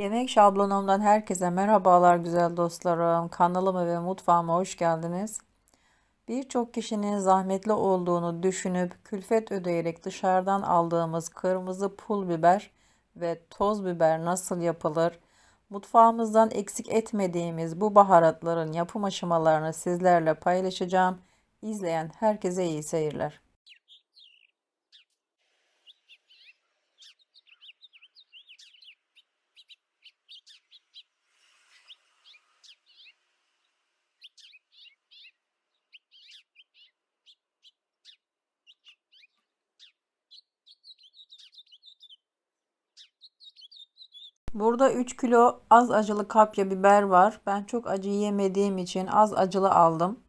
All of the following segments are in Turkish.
Yemek şablonumdan herkese merhabalar güzel dostlarım. Kanalıma ve mutfağıma hoş geldiniz. Birçok kişinin zahmetli olduğunu düşünüp külfet ödeyerek dışarıdan aldığımız kırmızı pul biber ve toz biber nasıl yapılır? Mutfağımızdan eksik etmediğimiz bu baharatların yapım aşamalarını sizlerle paylaşacağım. İzleyen herkese iyi seyirler. Burada 3 kilo az acılı kapya biber var. Ben çok acı yemediğim için az acılı aldım.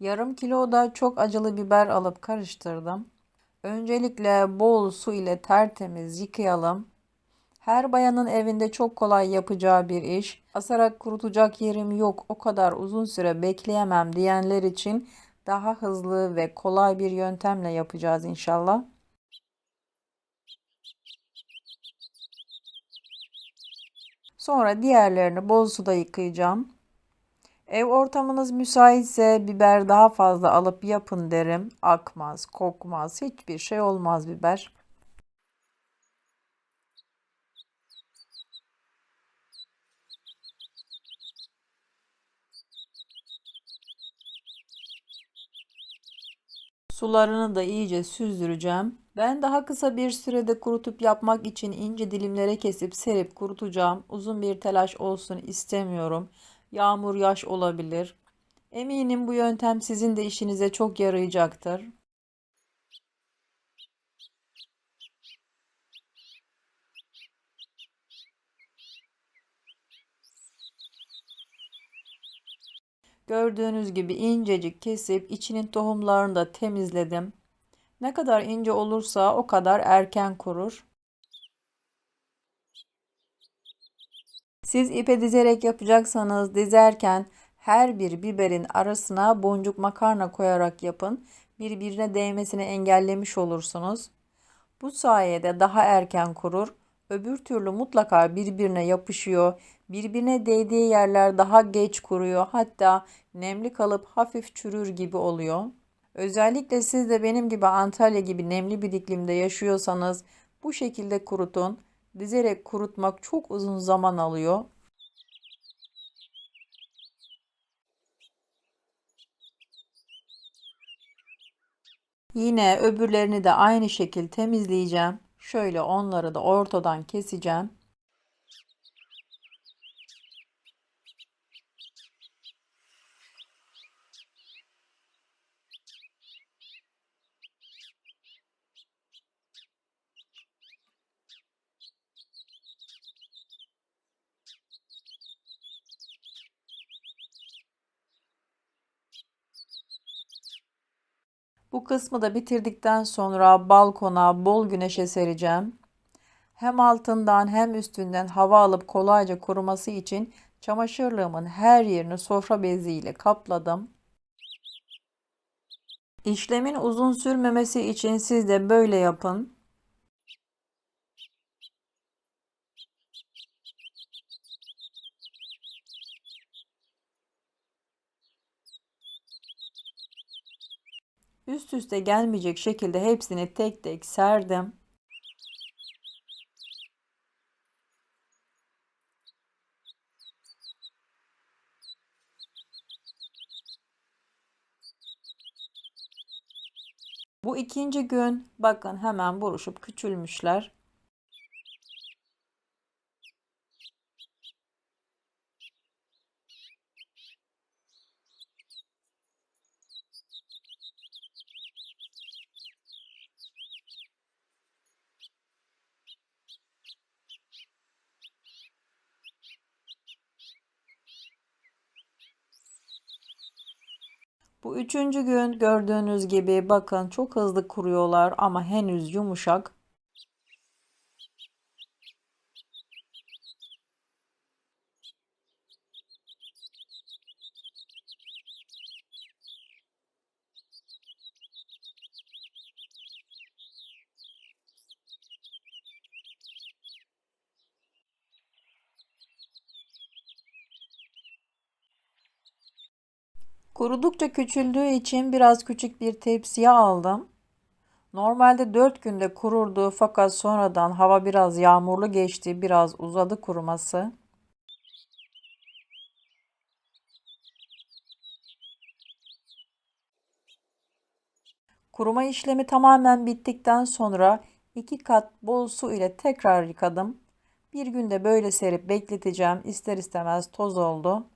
Yarım kilo da çok acılı biber alıp karıştırdım. Öncelikle bol su ile tertemiz yıkayalım. Her bayanın evinde çok kolay yapacağı bir iş. Asarak kurutacak yerim yok, o kadar uzun süre bekleyemem diyenler için daha hızlı ve kolay bir yöntemle yapacağız inşallah. Sonra diğerlerini bol suda yıkayacağım. Ev ortamınız müsaitse biber daha fazla alıp yapın derim. Akmaz, kokmaz, hiçbir şey olmaz biber. Sularını da iyice süzdüreceğim. Ben daha kısa bir sürede kurutup yapmak için ince dilimlere kesip serip kurutacağım. Uzun bir telaş olsun istemiyorum. Yağmur yaş olabilir. Eminim bu yöntem sizin de işinize çok yarayacaktır. Gördüğünüz gibi incecik kesip içinin tohumlarını da temizledim. Ne kadar ince olursa o kadar erken kurur. Siz ipe dizerek yapacaksanız dizerken her bir biberin arasına boncuk makarna koyarak yapın. Birbirine değmesini engellemiş olursunuz. Bu sayede daha erken kurur. Öbür türlü mutlaka birbirine yapışıyor. Birbirine değdiği yerler daha geç kuruyor. Hatta nemli kalıp hafif çürür gibi oluyor. Özellikle siz de benim gibi Antalya gibi nemli bir iklimde yaşıyorsanız bu şekilde kurutun. Dizerek kurutmak çok uzun zaman alıyor. Yine öbürlerini de aynı şekil temizleyeceğim. Şöyle onları da ortadan keseceğim. Bu kısmı da bitirdikten sonra balkona bol güneşe sereceğim. Hem altından hem üstünden hava alıp kolayca kuruması için çamaşırlığımın her yerini sofra beziyle kapladım. İşlemin uzun sürmemesi için siz de böyle yapın. Üst üste gelmeyecek şekilde hepsini tek tek serdim. Bu ikinci gün bakın hemen buruşup küçülmüşler. Bu üçüncü gün gördüğünüz gibi bakın çok hızlı kuruyorlar ama henüz yumuşak. Kurudukça küçüldüğü için biraz küçük bir tepsiye aldım. Normalde 4 günde kururdu fakat sonradan hava biraz yağmurlu geçti, biraz uzadı kuruması. Kuruma işlemi tamamen bittikten sonra 2 kat bol su ile tekrar yıkadım. Bir günde böyle serip bekleteceğim. İster istemez toz oldu.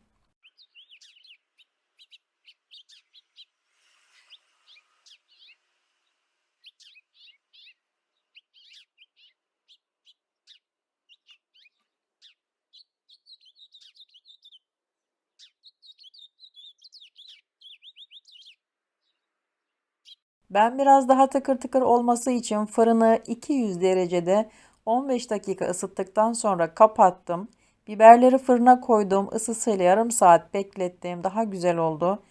Ben biraz daha tıkır tıkır olması için fırını 200 derecede 15 dakika ısıttıktan sonra kapattım. Biberleri fırına koydum. Isısıyla yarım saat beklettim. Daha güzel oldu.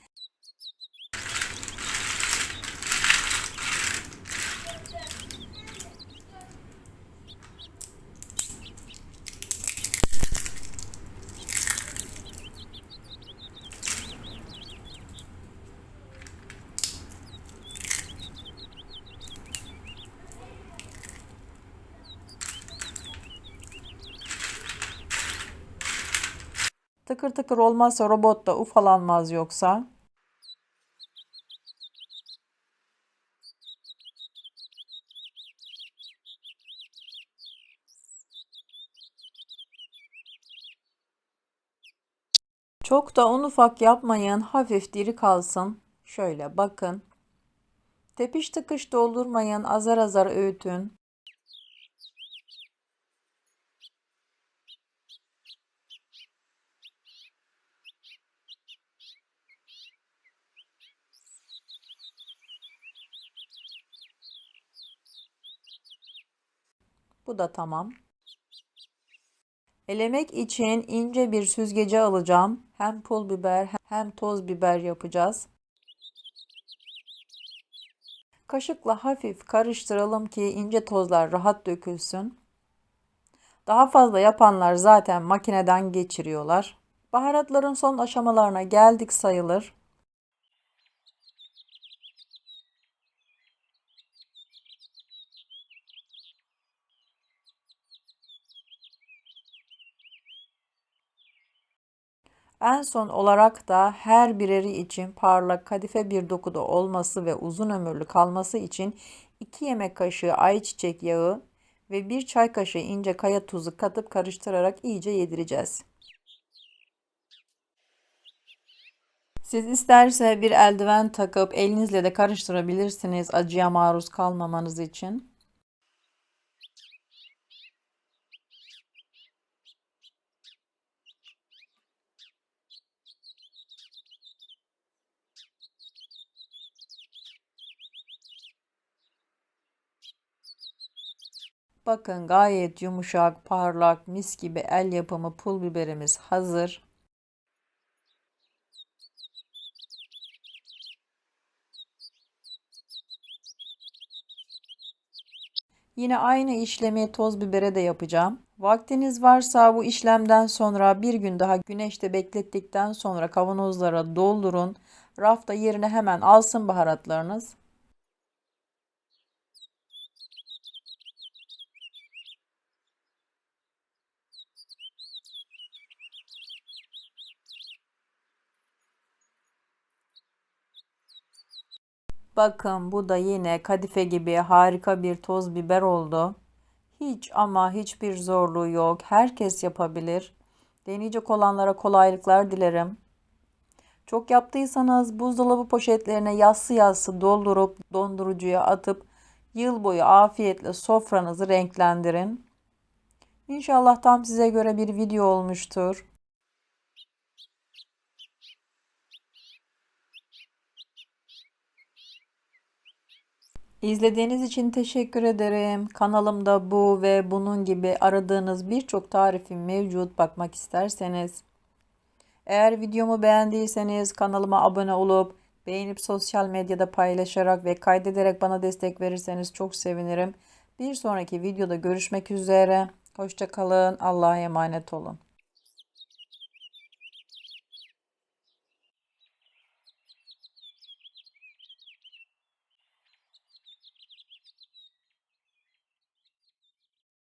Tıkır tıkır olmazsa robot da ufalanmaz yoksa. Çok da un ufak yapmayın. Hafif diri kalsın. Şöyle bakın. Tepiş tıkış doldurmayın. Azar azar öğütün. Da tamam. Elemek için ince bir süzgece alacağım. Hem pul biber hem toz biber yapacağız. Kaşıkla hafif karıştıralım ki ince tozlar rahat dökülsün. Daha fazla yapanlar zaten makineden geçiriyorlar. Baharatların son aşamalarına geldik sayılır. En son olarak da her bireri için parlak kadife bir dokuda olması ve uzun ömürlü kalması için 2 yemek kaşığı ayçiçek yağı ve 1 çay kaşığı ince kaya tuzu katıp karıştırarak iyice yedireceğiz. Siz isterse bir eldiven takıp elinizle de karıştırabilirsiniz acıya maruz kalmamanız için. Bakın gayet yumuşak, parlak, mis gibi el yapımı pul biberimiz hazır. Yine aynı işlemi toz bibere de yapacağım. Vaktiniz varsa bu işlemden sonra bir gün daha güneşte beklettikten sonra kavanozlara doldurun. Rafta yerine hemen alsın baharatlarınız. Bakın bu da yine kadife gibi harika bir toz biber oldu. Hiç ama hiçbir zorluğu yok. Herkes yapabilir. Deneyecek olanlara kolaylıklar dilerim. Çok yaptıysanız buzdolabı poşetlerine yassı yassı doldurup dondurucuya atıp yıl boyu afiyetle sofranızı renklendirin. İnşallah tam size göre bir video olmuştur. İzlediğiniz için teşekkür ederim. Kanalımda bu ve bunun gibi aradığınız birçok tarifim mevcut bakmak isterseniz. Eğer videomu beğendiyseniz kanalıma abone olup beğenip sosyal medyada paylaşarak ve kaydederek bana destek verirseniz çok sevinirim. Bir sonraki videoda görüşmek üzere. Hoşçakalın. Allah'a emanet olun.